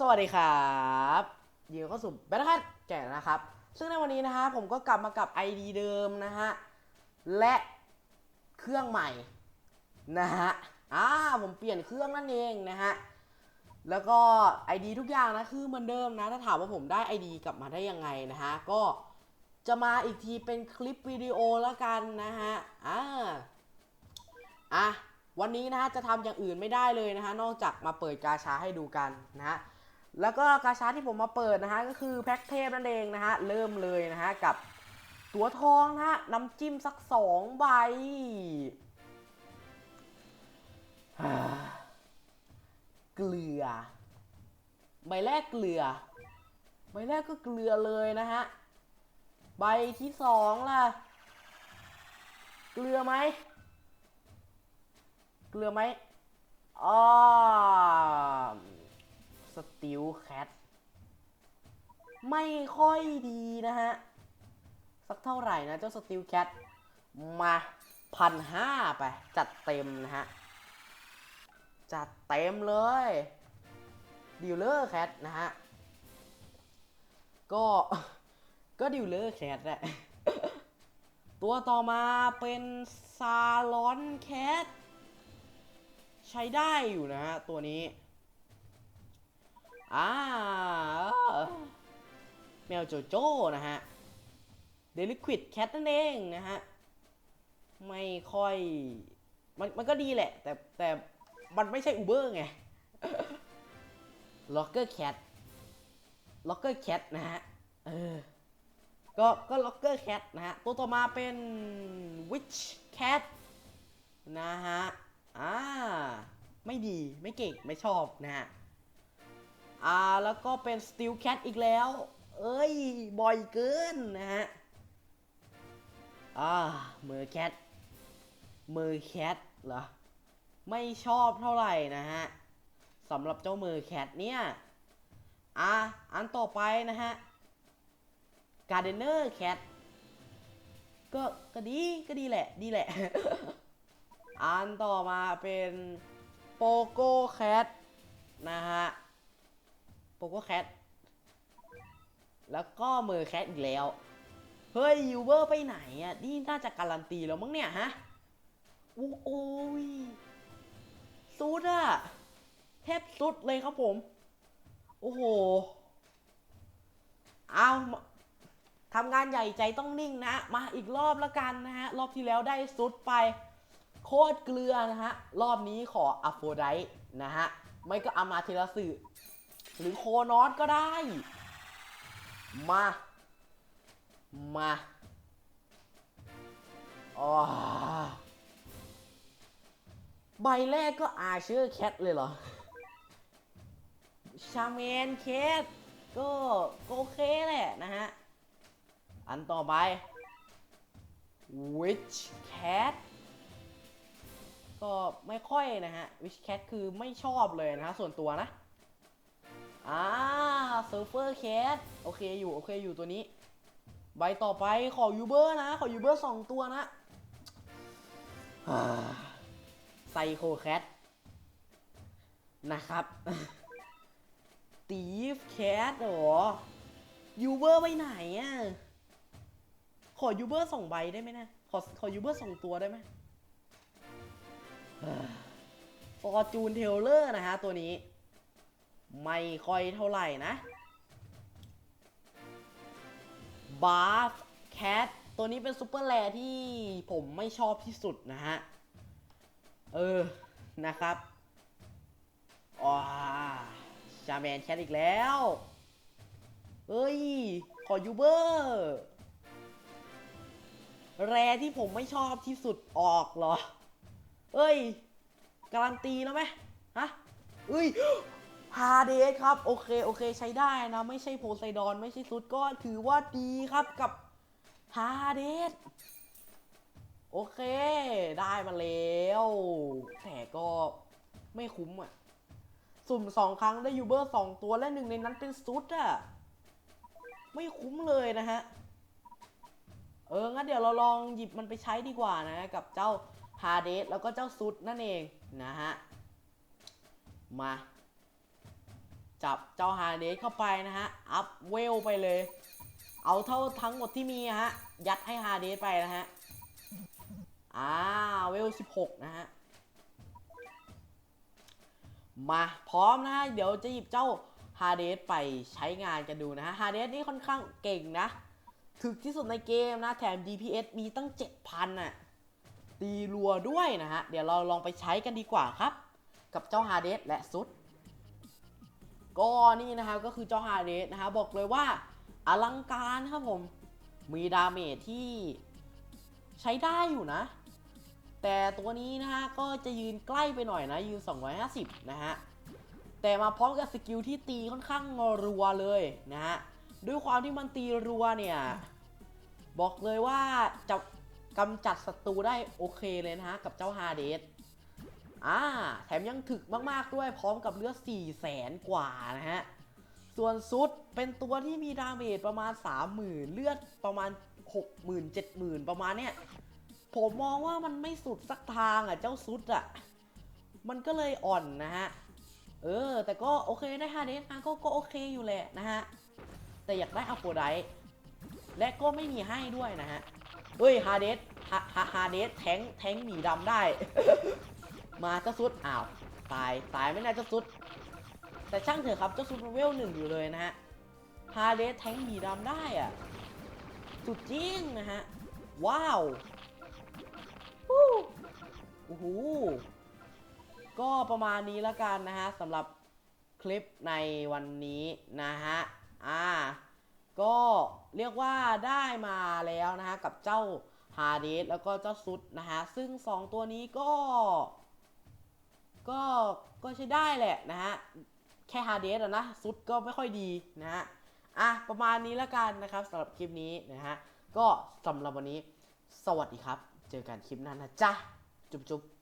สวัสดีครับยินดีเข้าสู่แบทคัทแก่นะครับ ซึ่งในวันนี้นะฮะผมก็กลับมากับ ID เดิมนะฮะ และเครื่องใหม่นะฮะ อ่าผมเปลี่ยนเครื่องนั่นเองนะฮะ แล้วก็ ID ทุกอย่างนะคือเหมือนเดิมนะ ถ้าถามว่าผมได้ ID กลับมาได้ยังไงนะฮะ ก็จะมาอีกทีเป็นคลิปวิดีโอแล้วกันนะฮะ อ่า อะวันนี้นะฮะจะทำอย่างอื่นไม่ได้เลยนะฮะ นอกจากมาเปิดกาชาให้ดูกันนะฮะ แล้วก็กาชาที่ผมมาเปิดนะฮะก็คือแพ็กเทพนั่นเองนะฮะเริ่มเลยนะฮะกับตัวทองนะฮะน้ำจิ้มสักสองใบเกลือ ใบแรกเกลือ ใบแรกก็เกลือเลยนะฮะ ใบที่สองล่ะ เกลือไหม เกลือไหมอ่า สติลแคทไม่ค่อยดีนะฮะ สักเท่าไหร่นะเจ้าสติลแคทมาพันห้าไป จัดเต็มนะฮะ จัดเต็มเลยดิวเลอร์แคทนะฮะ ก็ก็ดิวเลอร์แคทแหละตัวต่อมาเป็นซาลอนแคทใช้ได้อยู่นะฮะ ตัวนี้ อ่าแมวโจโจ้นะฮะเดลิควิดแคทนั่นเองนะฮะ ไม่ค่อย มันมันก็ดีแหละ แต่แต่มันไม่ใช่อูเบอร์ไงล็อกเกอร์แคทล็อกเกอร์แคทนะฮะ เออ ก็ก็ล็อกเกอร์แคทนะฮะ ตัวต่อมาเป็นวิชแคทนะฮะ อ่า ไม่ดีไม่เก่ง ไม่ชอบนะฮะ อ่าแล้วก็เป็น Steel Cat อีกแล้ว เอ้ย บ่อยเกินนะฮะ อ่าเมอแคทเมอแคทเหรอ ไม่ชอบเท่าไหร่นะฮะสำหรับเจ้าเมอแคทเนี่ยอะอันต่อไปนะฮะ Gardener Cat ก็ก็ดีก็ดีแหละ ดีแหละ อันต่อมาเป็นโปโก้แคทนะฮะ โปโก้แคทแล้วก็เมอร์แคทอีกแล้ว เฮ้ยยูเบอร์ไปไหนอะ นี่น่าจะการันตีแล้วมั้งเนี่ยฮะโอ้ยสุดอะแทบสุดเลยครับผม โอ้โห เอาทำงานใหญ่ใจต้องนิ่งนะ มาอีกรอบละกันนะฮะ รอบที่แล้วได้สุดไป โคตรเกลือนะฮะ รอบนี้ขออโฟไดนะฮะ ไม่ก็อามาเทราสึ หรือโคนอสก็ได้ มา มาอ๋อใบแรกก็อาเชอร์แคทเลยเหรอ ชาแมนแคทก็ก็โอเคแหละนะฮะ อันต่อไป Witch Cat ก็ไม่ค่อยนะฮะ Witch Cat คือไม่ชอบเลยนะฮะ ส่วนตัวนะ อ่า Surfer Cat โอเคอยู่โอเคอยู่ตัวนี้ ใบต่อไปขอยูเบอร์นะ ขอยูเบอร์สองตัวนะไซโคแคทนะครับ ตีฟแคทหรอยูเบอร์ไปไหนอะ ขอยูเบอร์สองใบได้ไหมนะ ขอขอยูเบอร์สองตัวได้ไหมฟอร์จูนเทเลอร์นะฮะตัวนี้ ไม่ค่อยเท่าไหร่นะบาร์ฟแคทตัวนี้เป็นซูเปอร์แรที่ผมไม่ชอบที่สุดนะฮะ เออ นะครับอ๋อชาแมนแคทอีกแล้ว เอ้ย ขอยูเบอร์ แรที่ผมไม่ชอบที่สุดออกเหรอ เอ้ย การันตีแล้วไหมฮะ เอ้ย ฮาเดสครับ โอเค โอเค ใช้ได้นะ ไม่ใช่โพไซดอน ไม่ใช่ซุดก็ถือว่าดีครับกับฮาเดสโอเค ได้มาแล้ว แต่ก็ไม่คุ้มอะ สุ่มสองครั้งได้ยูเบอร์สองตัวและหนึ่งในนั้นเป็นซุดอะ ไม่คุ้มเลยนะฮะ เออ งั้นเดี๋ยวเราลองหยิบมันไปใช้ดีกว่านะ กับเจ้าฮาเดสแล้วก็เจ้าซุดนั่นเองนะฮะ มา จับเจ้าฮาเดสเข้าไปนะฮะ อัพเวลไปเลย เอาเท่าทั้งหมดที่มีฮะ ยัดให้ฮาเดสไปนะฮะ อ่า เวล 16 นะฮะ มาพร้อมนะฮะ เดี๋ยวจะหยิบเจ้าฮาเดสไปใช้งานกันดูนะฮะ ฮาเดสนี่ค่อนข้างเก่งนะ ถึกที่สุดในเกมนะ แถม DPS มีตั้ง 7,000น่ะ ตีรัวด้วยนะฮะ เดี๋ยวเราลองไปใช้กันดีกว่าครับ กับเจ้าฮาเดสและซุด ก็นี่นะครับก็คือเจ้าฮาเดสนะฮะบอกเลยว่าอลังการครับผม มีดาเมจที่ใช้ได้อยู่นะ แต่ตัวนี้นะฮะก็จะยืนใกล้ไปหน่อยนะยืน 250 นะฮะ แต่มาพร้อมกับสกิลที่ตีค่อนข้างรัวเลยนะฮะ ด้วยความที่มันตีรัวเนี่ย บอกเลยว่าจะกำจัดศัตรูได้โอเคเลยนะฮะ กับเจ้าฮาเดส อ่า แถมยังถึกมากๆด้วยพร้อมกับเลือด4 0 0แสนกว่านะฮะ ส่วนซุดเป็นตัวที่มีดาเมจประมาณ 30,000 เลือดประมาณ 60,000 70,000 ประมาณเนี้ย ผมมองว่ามันไม่สุดสักทางอะ เจ้าซุดอะ มันก็เลยอ่อนนะฮะ เออ แต่ก็โอเคได้ฮาเดสนะก็ก็โอเคอยู่แหละนะฮะ แต่อยากได้อโปไดและก็ไม่มีให้ด้วยนะฮะ เฮ้ยฮาเดสฮาฮาฮาเดสแทงแทงหมีดำได้ มาเจ้าซุดอ้าวตายตายไม่น่าเจ้าซุด แต่ช่างเถอะครับเจ้าซุดมันเวลหนึ่งอยู่เลยนะฮะฮาเดสแทงหมีดำได้อะสุดจริงนะฮะ ว้าวฮู้โอ้โหก็ประมาณนี้ล้วกันนะฮะสำหรับคลิปในวันนี้นะฮะ อ่า ก็เรียกว่าได้มาแล้วนะฮะ กับเจ้าฮาเดสแล้วก็เจ้าซุดนะฮะ ซึ่ง 2 ตัวนี้ก็ ก็ก็ใช้ได้แหละนะฮะ แค่ฮาเดสอะนะซุดก็ไม่ค่อยดีนะฮะ อะ ประมาณนี้แล้วกันนะครับสำหรับคลิปนี้นะฮะ ก็สำหรับวันนี้ สวัสดีครับ เจอกันคลิปหน้านะจ๊ะ จุ๊บจุ๊บ